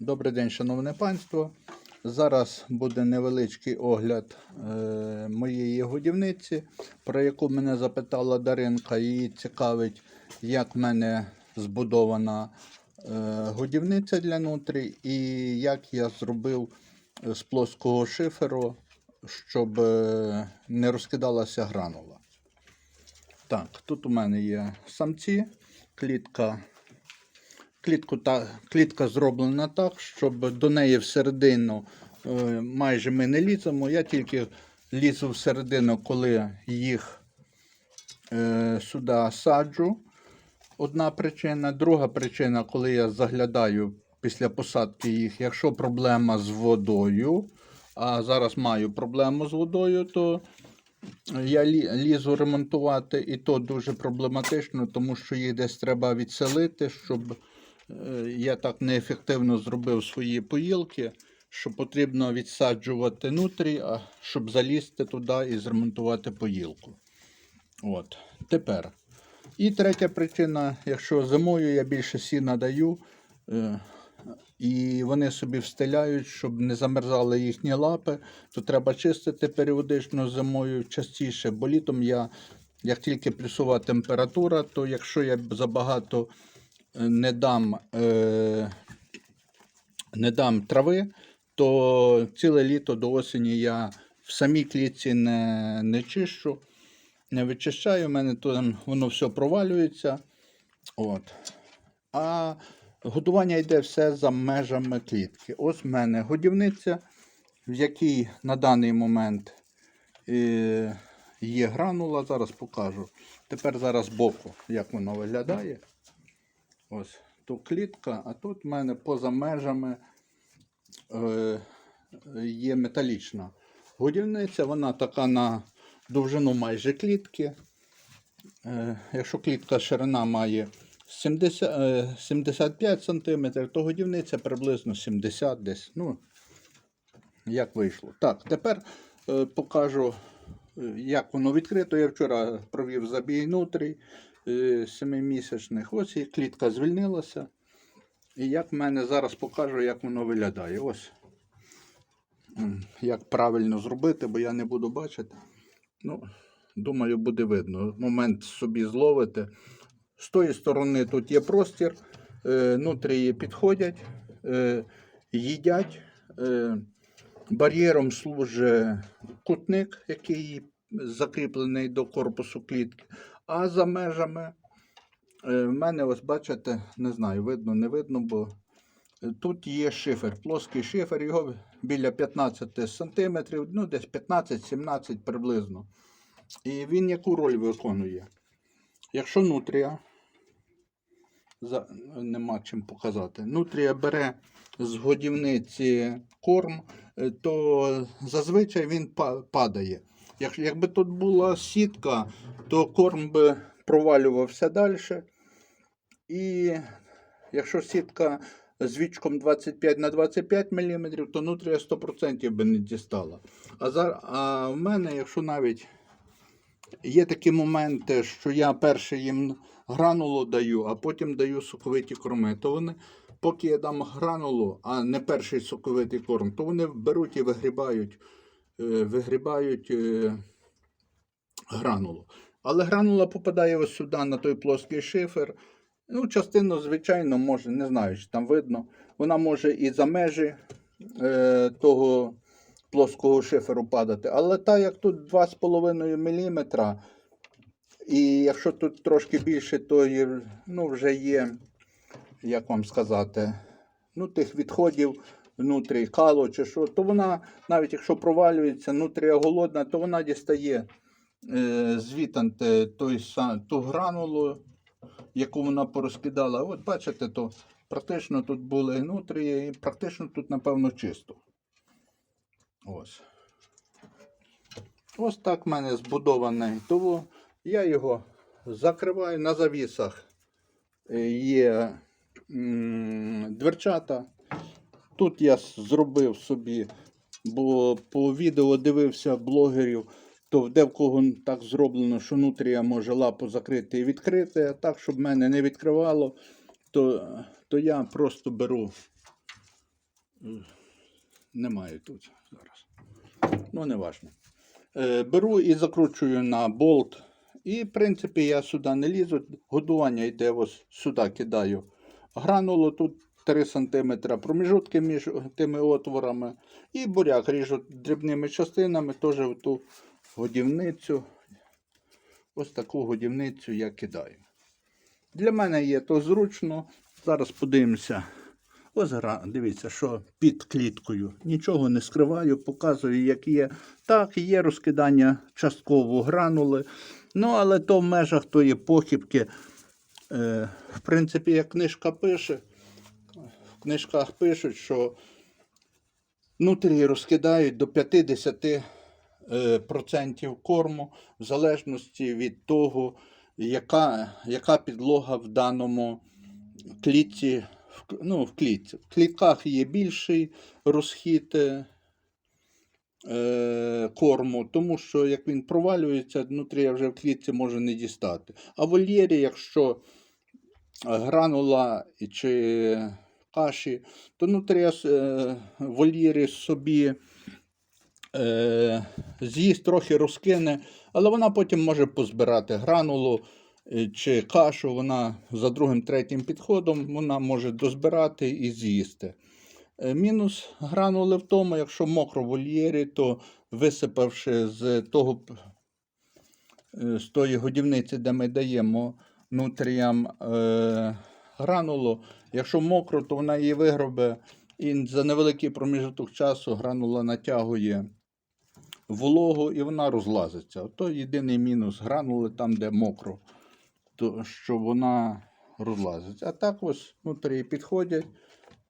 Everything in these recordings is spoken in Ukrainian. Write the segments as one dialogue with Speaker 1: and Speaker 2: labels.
Speaker 1: Добрий день, шановне панство. Зараз буде невеличкий огляд е, моєї годівниці, про яку мене запитала Даринка. Її цікавить, як в мене збудована е, годівниця для нутрій і як я зробив з плоского шиферу, щоб е, не розкидалася гранула. Так, тут у мене є самці, клітка Клітку та, клітка зроблена так, щоб до неї всередину е, майже ми не ліземо. Я тільки лізу всередину, коли їх е, сюди саджу. Одна причина. Друга причина, коли я заглядаю після посадки їх, якщо проблема з водою, а зараз маю проблему з водою, то я лізу ремонтувати, і то дуже проблематично, тому що їх десь треба відселити, щоб я так неефективно зробив свої поїлки, що потрібно відсаджувати нутрі, щоб залізти туди і зремонтувати поїлку. От. Тепер. І третя причина, якщо зимою я більше сіна даю, е, і вони собі встиляють, щоб не замерзали їхні лапи, то треба чистити періодично зимою частіше, бо літом я, як тільки плюсова температура, то якщо я забагато е, не дам, е, не дам трави, то ціле літо до осені я в самій клітці не, не чищу, не вичищаю, у мене там воно все провалюється. От. А годування йде все за межами клітки. Ось в мене годівниця, в якій на даний момент е, є гранула. Зараз покажу. Тепер зараз боку, як воно виглядає. Ось тут клітка, а тут в мене поза межами е, є металічна годівниця. Вона така на довжину майже клітки. Е, якщо клітка ширина має 70, е, 75 см, то годівниця приблизно 70 десь. Ну, як вийшло. Так, тепер е, покажу, е, як воно відкрито. Я вчора провів забій нутрій е, 7-місячних. Ось і клітка звільнилася. І як в мене зараз покажу, як воно виглядає. Ось. Як правильно зробити, бо я не буду бачити. Ну, думаю, буде видно. Момент собі зловите. З тої сторони тут є простір, е, нутрії підходять, е, їдять. Бар'єром служить кутник, який закріплений до корпусу клітки. А за межами е, в мене, ось бачите, не знаю, видно, не видно, бо тут є шифер, плоский шифер, його біля 15 см, ну десь 15-17 приблизно. І він яку роль виконує? Якщо нутрія, за, нема чим показати, нутрія бере з годівниці корм, е, то зазвичай він падає. Як, якби тут була сітка, то корм би провалювався далі. І якщо сітка з вічком 25 на 25 мм, то нутрія 100% би не дістала. А, за, а в мене, якщо навіть Є такі моменти, що я перше їм гранулу даю, а потім даю соковиті корми. То вони, поки я дам гранулу, а не перший соковитий корм, то вони беруть і вигрібають, вигрібають е, гранулу. Але гранула попадає ось сюди, на той плоский шифер. Ну, частину, звичайно, може, не знаю, чи там видно. Вона може і за межі е, того плоского шиферу падати. Але так як тут 2,5 мм, і якщо тут трошки більше, то є, ну, вже є, як вам сказати, ну, тих відходів внутрі кало чи що, то вона, навіть якщо провалюється, нутрія голодна, то вона дістає е, звітанте той, ту гранулу, яку вона порозкидала. От бачите, то практично тут були нутрії, і практично тут, напевно, чисто. Ось. Ось так в мене збудований. Тому я його закриваю на завісах. Е, Є дверчата. Тут я зробив собі, бо по відео дивився блогерів, то де в кого так зроблено, що нутрія може лапу закрити і відкрити. А так, щоб мене не відкривало, то, то я просто беру Немає тут зараз. Ну, не важно. Е, беру і закручую на болт. І, в принципі, я сюди не лізу. Годування йде ось сюди кидаю гранулу. Тут 3 см проміжутки між тими отворами. І буряк ріжу дрібними частинами, теж в ту годівницю. Ось таку годівницю я кидаю. Для мене є то зручно. Зараз подивимося. Ось дивіться, що під кліткою. Нічого не скриваю, показую, як є. Так, є розкидання частково гранули. Ну, але то в межах тої похибки. Е, в принципі, як книжка пише, в книжках пишуть, що внутрі розкидають до 50 е, процентів корму, в залежності від того, яка, яка підлога в даному клітці. Ну, в клітці. В клітках є більший розхід е, е, корму, тому що як він провалюється, внутрі вже в клітці може не дістати. А в вольєрі, якщо гранула чи каші, то внутрі е, в вольєрі собі е, з'їсть трохи розкине, але вона потім може позбирати гранулу е, чи кашу, вона за другим, третім підходом вона може дозбирати і з'їсти. Е, Мінус гранули в тому, якщо мокро в вольєрі, то висипавши з того е, з тої годівниці, де ми даємо нутріям е, гранулу, якщо мокро, то вона її вигробе і за невеликий проміжок часу гранула натягує вологу і вона розлазиться. Ото єдиний мінус гранули там, де мокро, то що вона розлазиться. А так ось внутрі підходять,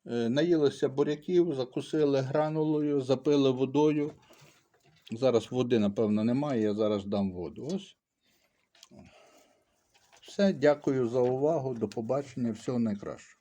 Speaker 1: е, наїлися буряків, закусили гранулою, запили водою. Зараз води, напевно, немає, я зараз дам воду. Ось. Все, дякую за увагу. До побачення. Всього найкращого.